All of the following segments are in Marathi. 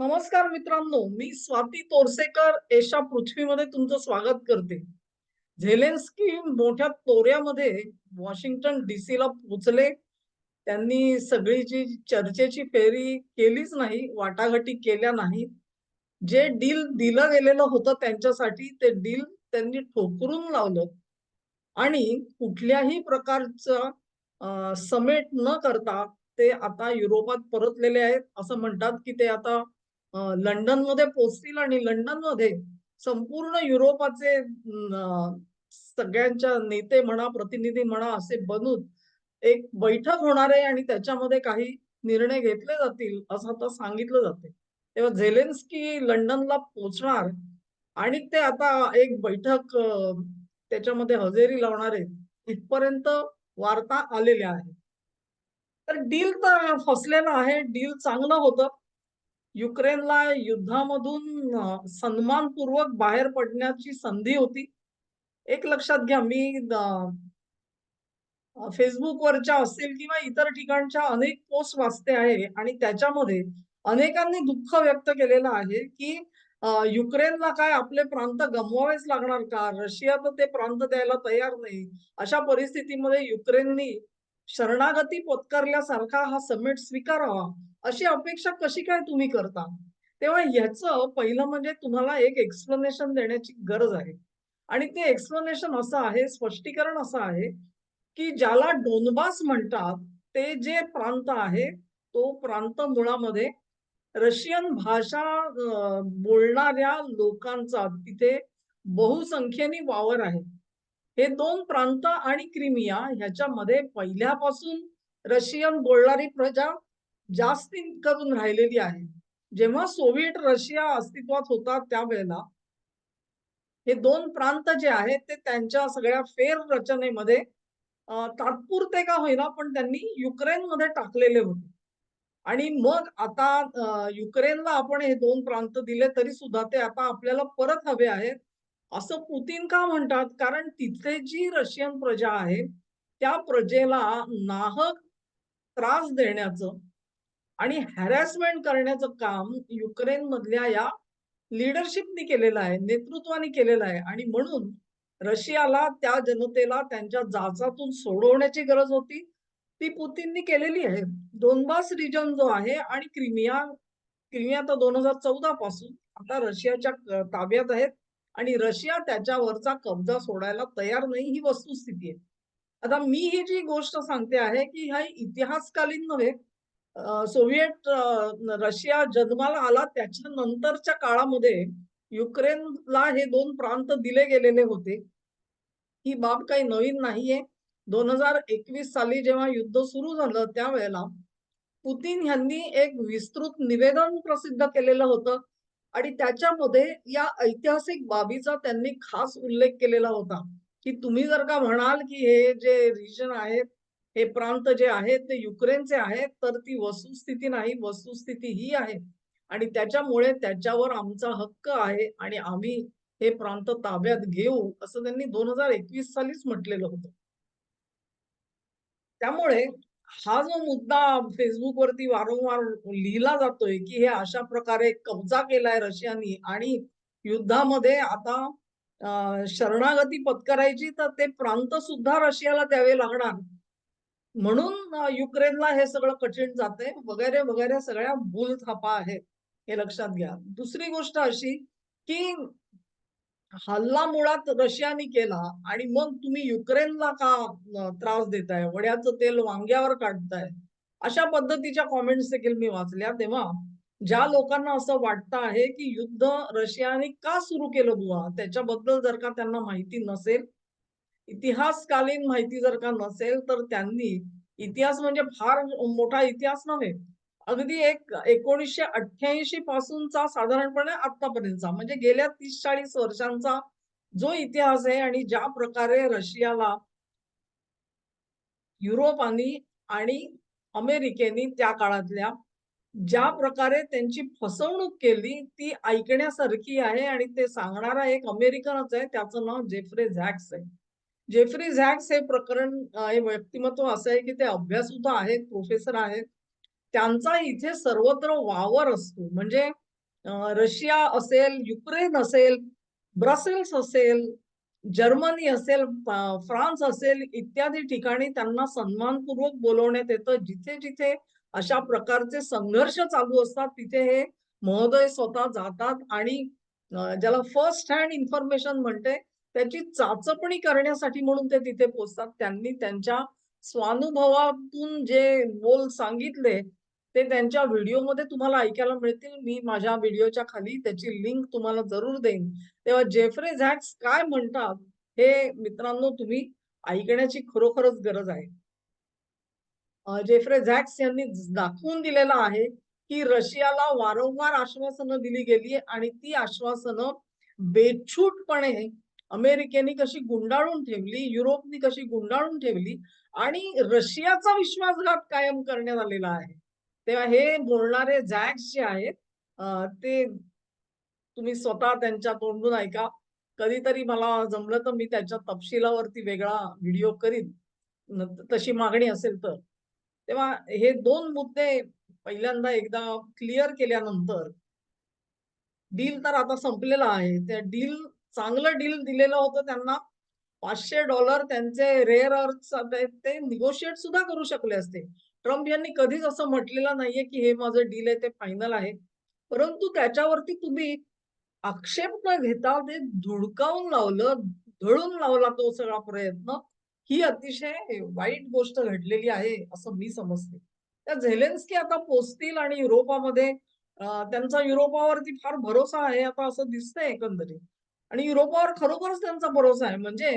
नमस्कार मित्रांनो मी स्वाती तोरसेकर. एशा पृथ्वीमध्ये तुमचं स्वागत करते. झेलेन्स्की मोठ्या तोऱ्यामध्ये वॉशिंग्टन डीसीला पोचले त्यांनी सगळी जी चर्चेची फेरी केलीच नाही वाटाघाटी केल्या नाहीत. जे डील दिलं गेलेलं होतं त्यांच्यासाठी ते डील त्यांनी ठोकरून लावलं. आणि कुठल्याही प्रकारचं समेट न करता ते आता युरोपात परतलेले आहेत. असं म्हणतात की ते आता लंडनमध्ये पोहोचतील आणि लंडनमध्ये संपूर्ण युरोपाचे सगळ्यांच्या नेते म्हणा प्रतिनिधी म्हणा असे बनून एक बैठक होणार आहे आणि त्याच्यामध्ये काही निर्णय घेतले जातील असं आता सांगितलं जाते. तेव्हा झेलेन्स्की लंडनला पोचणार आणि ते आता एक बैठक त्याच्यामध्ये हजेरी लावणार आहेत. इथपर्यंत वार्ता आलेल्या आहेत. तर डील तर फसलेला आहे डील चांगलं होतं. युक्रेनला युद्धामधून सन्मानपूर्वक बाहेर पडण्याची संधी होती. एक लक्षात घ्या मी फेसबुकवरच्या असतील किंवा इतर ठिकाणच्या अनेक पोस्ट वाचते आहे आणि त्याच्यामध्ये अनेकांनी दुःख व्यक्त केलेलं आहे की युक्रेनला काय आपले प्रांत गमवावेच लागणार का? रशिया तर ते प्रांत द्यायला तयार नाही. अशा परिस्थितीमध्ये युक्रेननी शरणागती पत्करल्यासारखा हा समिट स्वीकारावा अशी अपेक्षा कशी काय तुम्ही करता? तेव्हा ह्याचं पहिलं म्हणजे तुम्हाला एक एक्सप्लेनेशन देण्याची गरज आहे. आणि ते एक्सप्लेनेशन असं आहे स्पष्टीकरण असं आहे की ज्याला डोनबास म्हणतात ते जे प्रांत आहे तो प्रांत मुळामध्ये रशियन भाषा बोलणाऱ्या लोकांचा तिथे बहुसंख्येने वावर आहे. हे दोन प्रांत आणि क्रिमिया ह्याच्यामध्ये पहिल्यापासून रशियन बोलणारी प्रजा जास्त करून राहिलेली आहे. जेव्हा सोव्हिएट रशिया अस्तित्वात होता त्यावेळेला हे दोन प्रांत जे आहेत ते त्यांच्या सगळ्या फेर रचनेमध्ये तात्पुरते का होईना पण त्यांनी युक्रेनमध्ये टाकलेले होते. आणि मग आता युक्रेनला आपण हे दोन प्रांत दिले तरी सुद्धा ते आता आपल्याला परत हवे आहेत. असं पुतीन का म्हणतात? कारण तिथे जी रशियन प्रजा आहे त्या प्रजेला नाहक त्रास देण्याचं आणि हॅरॅसमेंट करण्याचं काम युक्रेन मधल्या या लिडरशिपनी केलेलं आहे नेतृत्वाने केलेलं आहे. आणि म्हणून रशियाला त्या जनतेला त्यांच्या जाचातून सोडवण्याची गरज होती. ती पुतीननी केलेली आहे. दोनबास रिजन जो आहे आणि क्रिमिया क्रिमिया तर दोन हजार चौदा पासून आता रशियाच्या ताब्यात आहेत. आणि रशिया त्याच्यावरचा कब्जा सोडायला तयार नाही ही वस्तुस्थिती आहे. आता मी ही जी गोष्ट सांगते आहे की हा इतिहासकालीन नव्हे सोव्हिएट रशिया जन्माला आला त्याच्या नंतरच्या काळामध्ये युक्रेनला हे दोन प्रांत दिले गेलेले होते. ही बाब काही नवीन नाहीये. दोन हजार एकवीस साली जेव्हा युद्ध सुरू झालं त्यावेळेला पुतीन यांनी एक विस्तृत निवेदन प्रसिद्ध केलेलं होतं. आणि त्याच्यामध्ये या ऐतिहासिक बाबीचा त्यांनी खास उल्लेख केलेला होता. की तुम्ही जर का म्हणाल की हे जे रिजन आहेत हे प्रांत जे आहेत ते युक्रेनचे आहेत तर ती वस्तुस्थिती नाही वस्तुस्थिती ही आहे. आणि त्याच्यामुळे त्याच्यावर आमचा हक्क आहे आणि आम्ही हे प्रांत ताब्यात घेऊ असं त्यांनी दोन हजार एकवीस सालीच म्हटलेलं होतं. त्यामुळे हा जो मुद्दा फेसबुकवरती वारंवार लिहिला जातोय की हे अशा प्रकारे कब्जा केलाय रशियानी आणि युद्धामध्ये आता शरणागती पत्करायची तर ते प्रांत सुद्धा रशियाला द्यावे लागणार. म्हणून युक्रेनला हे सगळं कठीण जाते वगैरे वगैरे सगळ्या भूलथापा आहेत. हे लक्षात घ्या. दुसरी गोष्ट अशी की हल्ला मुळात रशियाने केला आणि मग तुम्ही युक्रेनला का त्रास देताय? वड्याचं तेल वांग्यावर काढताय? अशा पद्धतीच्या कॉमेंट्स देखील मी वाचल्या. तेव्हा ज्या लोकांना असं वाटतं आहे की युद्ध रशियाने का सुरू केलं बुवा? त्याच्याबद्दल जर का त्यांना माहिती नसेल इतिहासकालीन माहिती जर का नसेल तर त्यांनी इतिहास म्हणजे फार मोठा इतिहास नव्हे. अगदी एक एकोणीसशे अठ्ठ्याऐंशी पासूनचा साधारणपणे आतापर्यंतचा म्हणजे गेल्या तीस चाळीस वर्षांचा जो इतिहास आहे आणि ज्या प्रकारे रशियाला युरोपानी आणि अमेरिकेनी त्या काळातल्या ज्या प्रकारे त्यांची फसवणूक केली ती ऐकण्यासारखी आहे आणि ते सांगणारा एक अमेरिकनच आहे त्याचं नाव जेफ्रे झॅक्स आहे. जेफ्री झॅक्स हे प्रकरण हे व्यक्तिमत्व असं आहे की ते अभ्यासुद्धा आहेत प्रोफेसर आहेत. त्यांचा इथे सर्वत्र वावर असतो म्हणजे रशिया असेल, युक्रेन असेल, ब्रसेल्स असेल, जर्मनी असेल, फ्रान्स असेल इत्यादी ठिकाणी त्यांना सन्मानपूर्वक बोलवण्यात येतं. जिथे-जिथे अशा प्रकारचे संघर्ष चालू असतात, तिथे हे महोदय स्वतः जातात आणि ज्याला फर्स्ट हँड इन्फॉर्मेशन म्हणते, त्याची चाचपणी करण्यासाठी म्हणून ते तिथे पोहोचतात. त्यांनी त्यांच्या स्वानुभवातून जे बोल सांगितले, ते त्यांच्या व्हिडिओमध्ये तुम्हाला ऐकायला मिळतील. मी माझ्या व्हिडिओच्या खाली त्याची लिंक तुम्हाला जरूर देईन. तेव्हा जेफ्रे झॅक्स काय म्हणतात, हे मित्रांनो तुम्ही ऐकण्याची खरोखरच गरज आहे. जेफ्रे झॅक्स यांनी दाखवून दिलेलं आहे, की रशियाला वारंवार आश्वासनं दिली गेली आणि ती आश्वासनं बेछूटपणे अमेरिकेने कशी गुंडाळून ठेवली, युरोपनी कशी गुंडाळून ठेवली आणि रशियाचा विश्वासघात कायम करण्यात आलेला आहे. तेव्हा हे बोलणारे झॅक्स जे आहेत ते तुम्ही स्वतः त्यांच्या तोंडून ऐका. कधीतरी मला जमलं तर मी त्याच्या तपशिलावरती वेगळा व्हिडिओ करीन, तशी मागणी असेल तर. तेव्हा हे दोन मुद्दे पहिल्यांदा एकदा क्लिअर केल्यानंतर डील तर आता संपलेला आहे. त्या डील चांगलं डील दिलेलं होतं त्यांना. $500 त्यांचे रेअर अर्थ ते निगोशिएट सुद्धा करू शकले असते. ट्रम्प यांनी कधीच असं म्हटलेलं नाहीये, की हे माझं डील आहे ते फायनल आहे. परंतु त्याच्यावरती तुम्ही आक्षेप न घेता ते धुडकावून लावलं, धळून लावला तो सगळा प्रयत्न. ही अतिशय वाईट गोष्ट घडलेली आहे, असं मी समजते. त्या झेलेन्स्की आता पोहोचतील आणि युरोपामध्ये त्यांचा युरोपावरती फार भरोसा आहे आता असं दिसतंय एकंदरीत. आणि युरोपावर खरोखरच त्यांचा भरोसा आहे. म्हणजे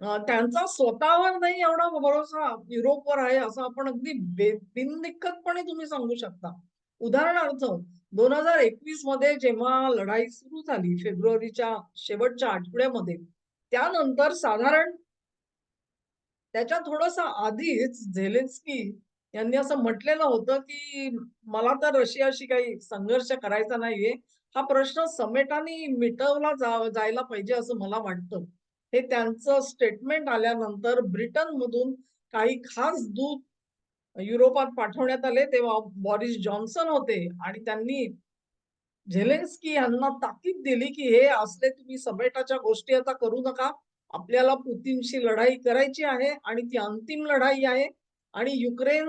त्यांचा स्वतःवर नाही एवढा भरोसा युरोपवर आहे असं आपण अगदी बे बिनदिक्कतपणे तुम्ही सांगू शकता. उदाहरणार्थ 2021 मध्ये जेव्हा लढाई सुरू झाली फेब्रुवारीच्या शेवटच्या आठवड्यामध्ये, त्यानंतर साधारण त्याच्या थोडस आधीच झेलेन्स्की यांनी असं म्हटलेलं होतं, की मला तर रशियाशी काही संघर्ष करायचा नाहीये. हा प्रश्न समेटाने मिटवला जा जायला पाहिजे असं मला वाटतं. हे त्यांचं स्टेटमेंट आल्यानंतर ब्रिटनमधून काही खास दूत युरोपात पाठवण्यात आले. तेव्हा बॉरिस जॉन्सन होते आणि त्यांनी झेलेन्स्की यांना ताकीद दिली, की हे असले तुम्ही समेटाच्या गोष्टी आता करू नका. आपल्याला पुतीनशी लढाई करायची आहे आणि ती अंतिम लढाई आहे आणि युक्रेन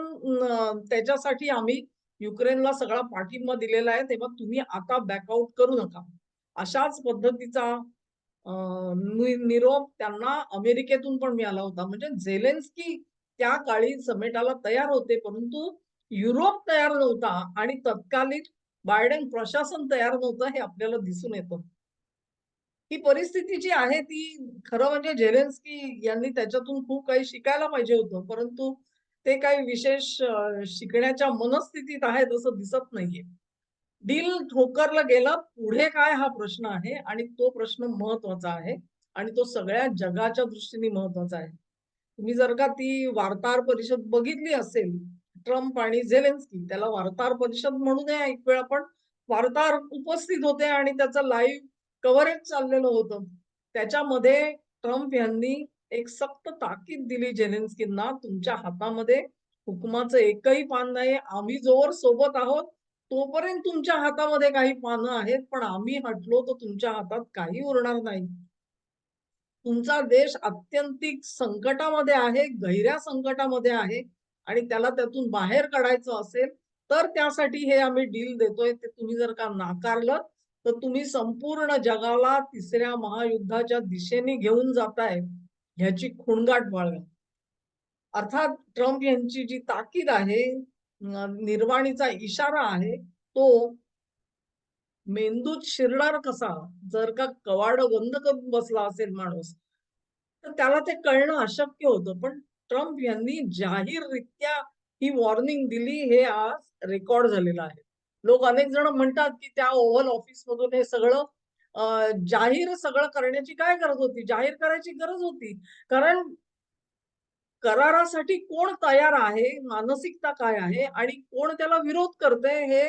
त्याच्यासाठी आम्ही युक्रेनला सगळा पाठिंबा दिलेला आहे. तेव्हा तुम्ही आता बॅकआउट करू नका. अशाच पद्धतीचा निरोप त्यांना अमेरिकेतून पण मिळाला होता. म्हणजे झेलेन्स्की त्या काळी समेटाला तयार होते, परंतु युरोप तयार नव्हता आणि तत्कालीन बायडेन प्रशासन तयार नव्हतं हे आपल्याला दिसून येतं. ही परिस्थिती जी आहे ती खरं म्हणजे झेलेन्स्की यांनी त्याच्यातून खूप काही शिकायला पाहिजे होतं. परंतु ते काही विशेष शिकण्याच्या मनस्थितीत आहेत असं दिसत नाहीये. डील ठोकरलं गेलं. पुढे काय हा प्रश्न आहे आणि तो प्रश्न महत्त्वाचा आहे आणि तो सगळ्या जगाच्या दृष्टीने महत्त्वाचा आहे. तुम्ही जर का ती वार्ताहर परिषद बघितली असेल, ट्रम्प आणि झेलेन्स्की त्याला वार्ताहर परिषद म्हणू नये एक वेळा, पण वार्ताहर उपस्थित होते आणि त्याचं लाईव्ह कव्हरेज चाललेलं होतं. त्याच्यामध्ये ट्रम्प यांनी एक सक्त ताकीद दिली झेलेन्स्कींना, तुमच्या हातामध्ये हुकुमाचं एकही पान नाही. आम्ही जोवर सोबत आहोत, तोपर्यंत तुमच्या हातामध्ये काही पानं आहेत, पण आम्ही हटलो तर तुमच्या हातात काही उरणार नाही. तुमचा देश अत्यंतिक संकटामध्ये आहे, गहिऱ्या संकटामध्ये आहे आणि त्याला त्यातून बाहेर काढायचं असेल, तर त्यासाठी हे आम्ही डील देतोय. ते तुम्ही जर का नाकारलं, तर तुम्ही संपूर्ण जगाला तिसऱ्या महायुद्धाच्या दिशेने घेऊन जाताय, ह्याची खुणगाट बाळगा. अर्थात ट्रम्प यांची जी ताकीद आहे, निर्वाणीचा इशारा आहे, तो मेंदूत शिरणार कसा? जर का कवाड बंद करून बसला असेल माणूस, तर त्याला ते कळणं अशक्य होतं. पण ट्रम्प यांनी जाहीररित्या ही वॉर्निंग दिली, हे आज रेकॉर्ड झालेलं आहे. लोक अनेक जण म्हणतात, की त्या ओव्हल ऑफिसमधून हे सगळं जाहीर सगळं करण्याची काय गरज होती? जाहीर करायची गरज होती. कारण करारासाठी कोण तयार आहे, मानसिकता काय आहे आणि कोण त्याला विरोध करते हे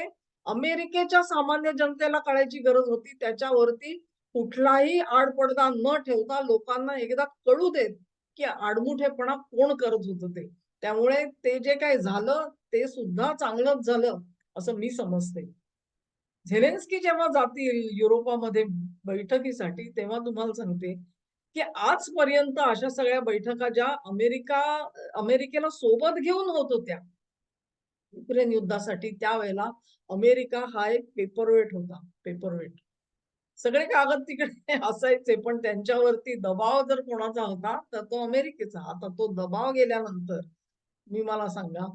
अमेरिकेच्या सामान्य जनतेला कळायची गरज होती. त्याच्यावरती कुठलाही आडपडदा न ठेवता लोकांना एकदा कळू देत, की आडमुठेपणा कोण करत होतं ते. त्यामुळे ते जे काय झालं ते सुद्धा चांगलंच झालं, असं मी समजते. झेलेन्स्की जेव्हा जातील युरोपामध्ये बैठकीसाठी तेव्हा तुम्हाला सांगते की आजपर्यंत अशा सगळ्या बैठका ज्या अमेरिका अमेरिकेला सोबत घेऊन होत होत्या युक्रेन युद्धासाठी त्यावेळेला अमेरिका हा एक पेपरवेट होता पेपरवेट सगळे कागद तिकडे असायचे पण त्यांच्यावरती दबाव जर कोणाचा होता तर तो अमेरिकेचा. आता तो दबाव गेल्यानंतर मी मला सांगा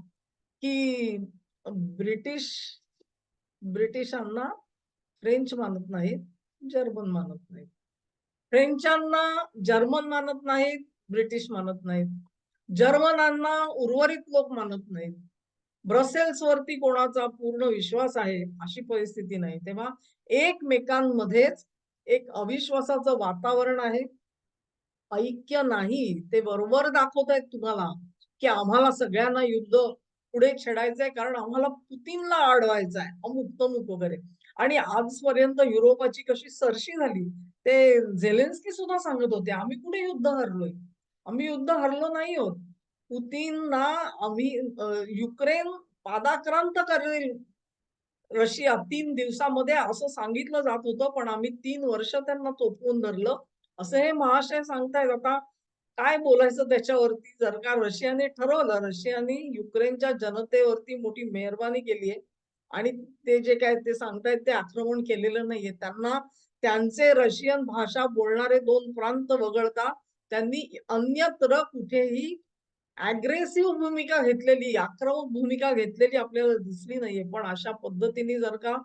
की ब्रिटिश ब्रिटिशांना फ्रेंच मानत नाहीत जर्मन मानत नाहीत. फ्रेंचांना जर्मन मानत नाहीत ब्रिटिश मानत नाहीत. जर्मनांना उर्वरित लोक मानत नाहीत. ब्रसेल्स वरती कोणाचा पूर्ण विश्वास आहे अशी परिस्थिती नाही. तेव्हा एकमेकांमध्येच एक अविश्वासाचं वातावरण आहे. ऐक्य नाही. ते बरोबर दाखवत आहेत तुम्हाला की आम्हाला सगळ्यांना युद्ध पुढे छेडायचंय कारण आम्हाला पुतीनला अडवायचं आहे अमुक तमुक वगैरे. आणि आजपर्यंत युरोपाची कशी सरशी झाली ते झेलेन्स्की सुद्धा सांगत होते आम्ही कुठे युद्ध हरलोय? आम्ही युद्ध हरलो नाही आहोत पुतीनना आम्ही युक्रेन पादाक्रांत करेल. रशिया तीन दिवसामध्ये असं सांगितलं जात होतं पण आम्ही तीन वर्ष त्यांना तोपवून धरलं. असं हे महाशय सांगतायत. आता काय बोलायचं त्याच्यावरती? जर का रशियाने ठरवलं रशियाने युक्रेनच्या जनतेवरती मोठी मेहरबानी केली आहे आणि ते जे काय ते सांगतायत ते आक्रमण केलेलं नाहीये. त्यांना त्यांचे रशियन भाषा बोलणारे दोन प्रांत वगळता त्यांनी अन्यत्र कुठेही अग्रेसिव्ह भूमिका घेतलेली आक्रमक भूमिका घेतलेली आपल्याला दिसली नाहीये. पण अशा पद्धतीने जर का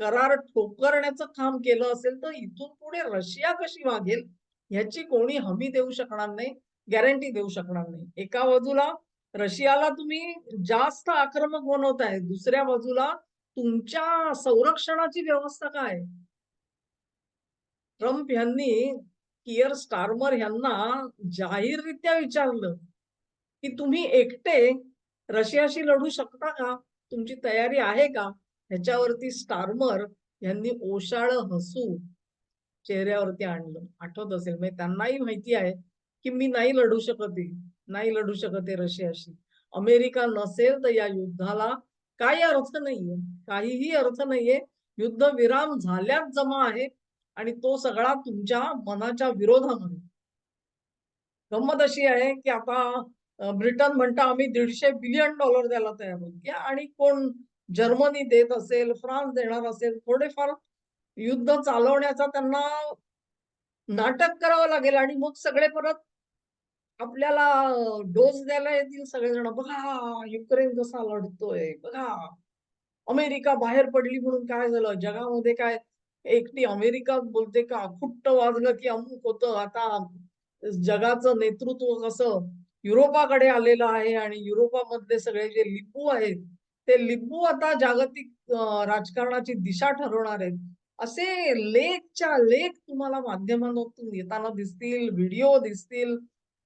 करार ठोकरण्याचं काम केलं असेल तर इथून पुढे रशिया कशी वागेल ह्याची कोणी हमी देऊ शकणार नाही गॅरंटी देऊ शकणार नाही. एका बाजूला रशियाला तुम्ही जास्त आक्रमक बनवताय दुसऱ्या बाजूला तुमच्या संरक्षणाची व्यवस्था काय ट्रम्प यांनी किअर स्टार्मर यांना जाहीररित्या विचारलं की तुम्ही एकटे रशियाशी लढू शकता का? तुमची तयारी आहे का? ह्याच्यावरती स्टार्मर यांनी ओशाळ हसू चेहऱ्यावरती आणलं. आठवत असेल म्हणजे त्यांनाही माहिती आहे की मी नाही लढू शकते नाही लढू शकते रशियाशी. अमेरिका नसेल तर या युद्धाला काही अर्थ नाहीये. काहीही अर्थ नाहीये. युद्ध विराम झाल्याच जमा आहे आणि तो सगळा तुमच्या मनाच्या विरोधामध्ये. गंमत अशी आहे की आता ब्रिटन म्हणता आम्ही दीडशे बिलियन डॉलर द्यायला तयार आहोत. आणि कोण जर्मनी देत असेल फ्रान्स देणार असेल थोडेफार युद्ध चालवण्याचा त्यांना नाटक करावं लागेल आणि मग सगळे परत आपल्याला डोस द्यायला येतील सगळेजण. बघा युक्रेन कसा लढतोय बघा. अमेरिका बाहेर पडली म्हणून काय झालं? जगामध्ये काय एकटी अमेरिका बोलते का? अखुट्ट वाजलं की अमुक होतं. आता जगाचं नेतृत्व कसं युरोपाकडे आलेलं आहे आणि युरोपामधले सगळे जे लिंबू आहेत ते लिंबू आता जागतिक राजकारणाची दिशा ठरवणार आहेत. असे लेखच्या लेख तुम्हाला माध्यमांतून येताना दिसतील व्हिडिओ दिसतील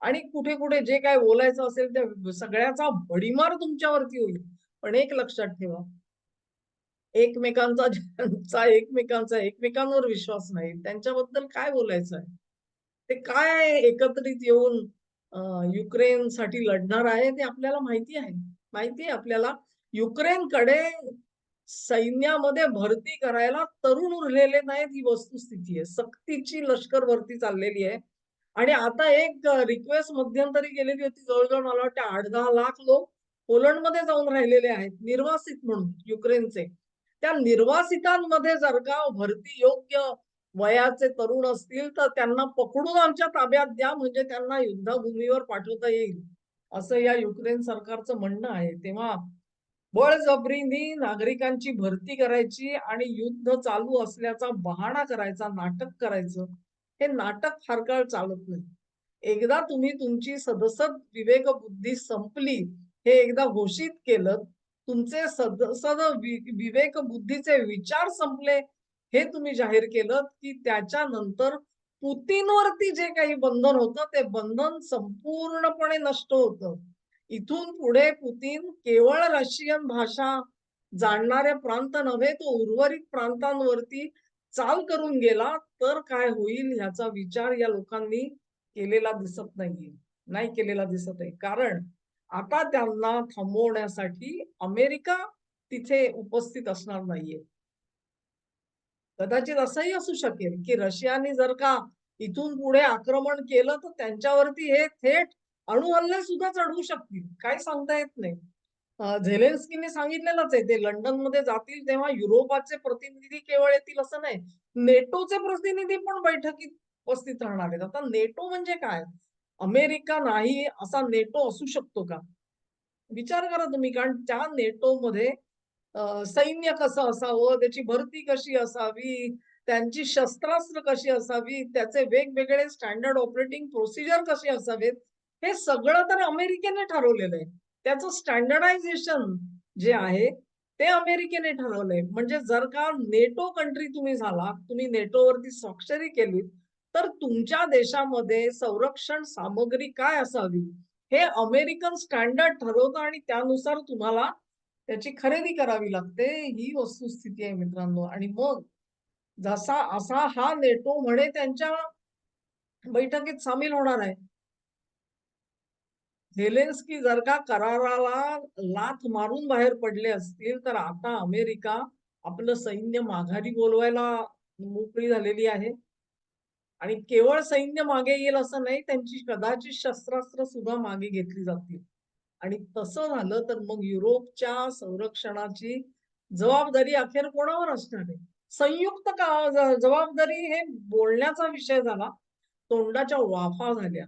आणि कुठे कुठे जे काय बोलायचं असेल त्या सगळ्याचा भडीमार तुमच्यावरती होईल. पण एक लक्षात ठेवा एकमेकांचा ज्यांचा एकमेकांचा एकमेकांवर विश्वास नाही. त्यांच्याबद्दल काय बोलायचं आहे ते काय एकत्रित येऊन युक्रेनसाठी लढणार आहे ते आपल्याला माहिती आहे. माहिती आहे आपल्याला. युक्रेनकडे सैन्यामध्ये भरती करायला तरुण उरलेले नाहीत ही वस्तुस्थिती आहे. सक्तीची लष्कर भरती चाललेली आहे. आणि आता एक रिक्वेस्ट मध्यंतरी गेलेली होती जवळजवळ मला वाटतं आठ दहा लाख लोक पोलंडमध्ये जाऊन राहिलेले आहेत निर्वासित म्हणून युक्रेनचे. त्या निर्वासितांमध्ये जर का भरती योग्य वयाचे तरुण असतील तर त्यांना पकडून आमच्या ताब्यात द्या म्हणजे त्यांना युद्धभूमीवर पाठवता येईल असं या युक्रेन सरकारचं म्हणणं आहे. तेव्हा बळजबरीने नागरिकांची भरती करायची आणि युद्ध चालू असल्याचा बहाणा करायचा नाटक करायचं हे नाटक फार काळ चालत नाही. एकदा तुम्ही तुमची सदसद विवेक बुद्धी संपली हे एकदा घोषित केलं तुमचे सद सद विवेक बुद्धीचे विचार संपले हे तुम्ही जाहीर केलं की त्याच्यानंतर पुतीनवरती जे काही बंधन होतं ते बंधन संपूर्णपणे नष्ट होतं. इथून पुढे पुतीन केवळ रशियन भाषा जाणणारे प्रांत नव्हे तो उर्वरित प्रांतांवरती चाल करून गेला तर काय होईल ह्याचा विचार या लोकांनी केलेला दिसत नाहीये. नाही केलेला दिसत आहे. कारण आता त्यांना थांबवण्यासाठी अमेरिका तिथे उपस्थित असणार नाहीये. कदाचित असंही असू शकेल की रशियाने जर का इथून पुढे आक्रमण केलं तर त्यांच्यावरती हे थेट अणुहल्ले सुद्धा चढवू शकतील. काय सांगता येत नाही. झेलेन्स्कीने सांगितलेलंच आहे ते लंडनमध्ये जातील तेव्हा युरोपाचे प्रतिनिधी केवळ येतील असं नाही. नेटोचे प्रतिनिधी पण बैठकीत उपस्थित राहणार आहेत. आता नेटो म्हणजे काय? अमेरिका नाही असा नेटो असू शकतो का? विचार करा तुम्ही कारण त्या नेटोमध्ये सैन्य कसं असावं त्याची भरती कशी असावी त्यांची शस्त्रास्त्र कशी असावी त्याचे वेगवेगळे स्टँडर्ड ऑपरेटिंग प्रोसिजर कसे असावेत हे सगळं तर अमेरिकेने ठरवलेलं आहे. त्याचं स्टँडर्डायझेशन जे आहे ते अमेरिकेने ठरवलंय. म्हणजे जर का नेटो कंट्री तुम्ही झाला तुम्ही नेटोवरती स्वाक्षरी केली तर तुमच्या देशामध्ये संरक्षण सामग्री काय असावी? हे अमेरिकन स्टँडर्ड ठरवतं आणि त्यानुसार तुम्हाला त्याची खरेदी करावी लागते. ही वस्तुस्थिती आहे मित्रांनो. आणि मग जसा असा हा नेटो म्हणे त्यांच्या बैठकीत सामील होणार आहे. झेलेन्स्की जर का कराराला लाथ मारून बाहेर पडले असतील तर आता अमेरिका आपलं सैन्य माघारी बोलवायला मोकळी झालेली आहे. आणि केवळ सैन्य मागे येईल असं नाही त्यांची कदाचित शस्त्रास्त्र सुद्धा मागे घेतली जातील. आणि तसं झालं तर मग युरोपच्या संरक्षणाची जबाबदारी अखेर कोणावर असणार आहे? संयुक्त का जबाबदारी हे बोलण्याचा विषय झाला तोंडाच्या वाफा झाल्या.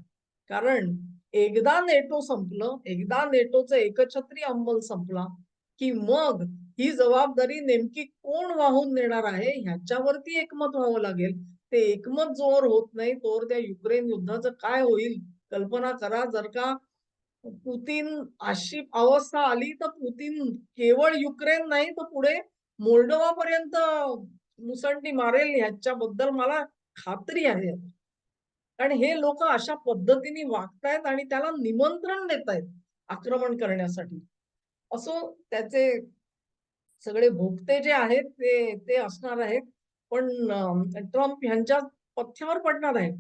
कारण एकदा नेटो संपलं एकदा नेटोचं एकछत्री अंमल संपला की मग ही जबाबदारी नेमकी कोण वाहून नेणार आहे? ह्याच्यावरती एकमत व्हावं लागेल. ते एकमत जोर होत नाही तोवर त्या युक्रेन युद्धाचं काय होईल? कल्पना करा जर का पुतीन अशी अवस्था आली तर पुतीन केवळ युक्रेन नाही तर पुढे मोल्डोवा पर्यंत मुसंडी मारेल ह्याच्याबद्दल मला खात्री आहे. कारण हे लोक अशा पद्धतीने वागतायत आणि त्याला निमंत्रण देत आहेत आक्रमण करण्यासाठी. असो त्याचे सगळे भोगते जे आहेत ते ते असणार आहेत. पण ट्रम्प ह्यांच्या पथ्यावर पडणार आहे.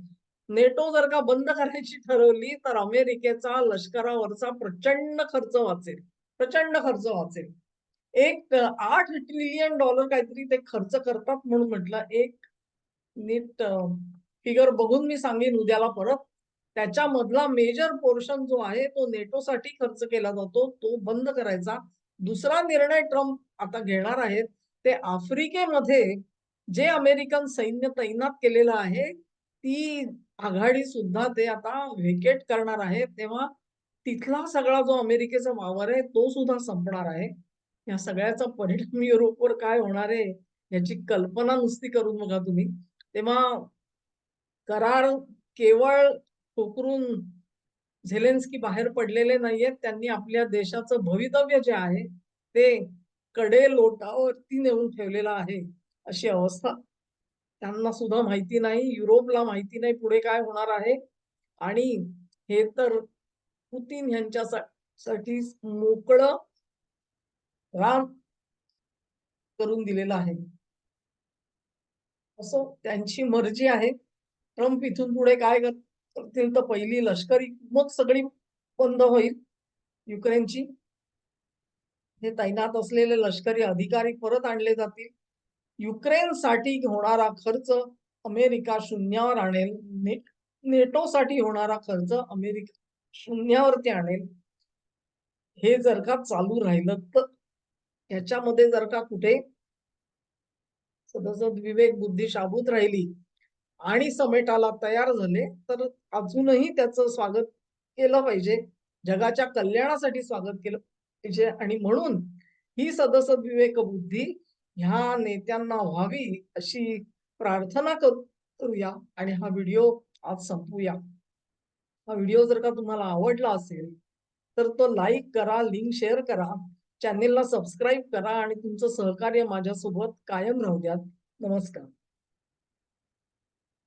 नेटो जर का बंद करायची ठरवली तर अमेरिकेचा लष्करावरचा प्रचंड खर्च वाचेल. प्रचंड खर्च वाचेल. एक आठ ट्रिलियन डॉलर काहीतरी ते खर्च करतात म्हणून म्हटलं. एक नीट फिगर बघून मी सांगेन उद्याला परत. त्याच्यामधला मेजर पोर्शन जो आहे तो नेटोसाठी खर्च केला जातो. तो बंद करायचा. दुसरा निर्णय ट्रम्प आता घेणार आहेत. ते आफ्रिकेमध्ये जे अमेरिकन सैन्य तैनात केलेलं आहे ती आघाडी सुद्धा ते आता व्हेकेट करणार आहे. तेव्हा तिथला सगळा जो अमेरिकेचा वावर आहे तो सुद्धा संपणार आहे. या सगळ्याचा परिणाम युरोपवर काय होणार आहे याची कल्पना नुसती करून बघा तुम्ही. तेव्हा करार केवळ ठोकरून झेलेन्स्की बाहेर पडलेले नाहीयेत त्यांनी आपल्या देशाचं भवितव्य जे आहे ते कडे लोटावरती नेऊन ठेवलेलं आहे. अशी अवस्था. त्यांना सुद्धा माहिती नाही युरोपला माहिती नाही पुढे काय होणार आहे. आणि हे तर पुतीन यांच्यासाठी मोकळं रान करून दिलेलं आहे. असं त्यांची मर्जी आहे. ट्रम्प इथून पुढे काय करतील तर पहिली लष्करी मग सगळी बंद होईल. युक्रेनची. हे तैनात असलेले लष्करी अधिकारी परत आणले जातील. युक्रेनसाठी होणारा खर्च अमेरिका शून्यावर आणेल. ने नेटोसाठी होणारा खर्च अमेरिका शून्यावरती आणेल. हे जर का चालू राहिलं तर ह्याच्यामध्ये जर का कुठे सदसद विवेक बुद्धी शाबूत राहिली आणि समेटाला तयार झाले तर अजूनही त्याचं स्वागत केलं पाहिजे. जगाच्या कल्याणासाठी स्वागत केलं पाहिजे. आणि म्हणून ही सदसद विवेक बुद्धी ह्या नेत्यांना व्हावी अशी प्रार्थना करू करूया आणि हा व्हिडिओ आज संपूया. हा व्हिडिओ जर का तुम्हाला आवडला असेल तर तो लाईक करा लिंक शेअर करा चॅनेलला सबस्क्राईब करा आणि तुमचं सहकार्य माझ्यासोबत कायम राहू द्यात. नमस्कार.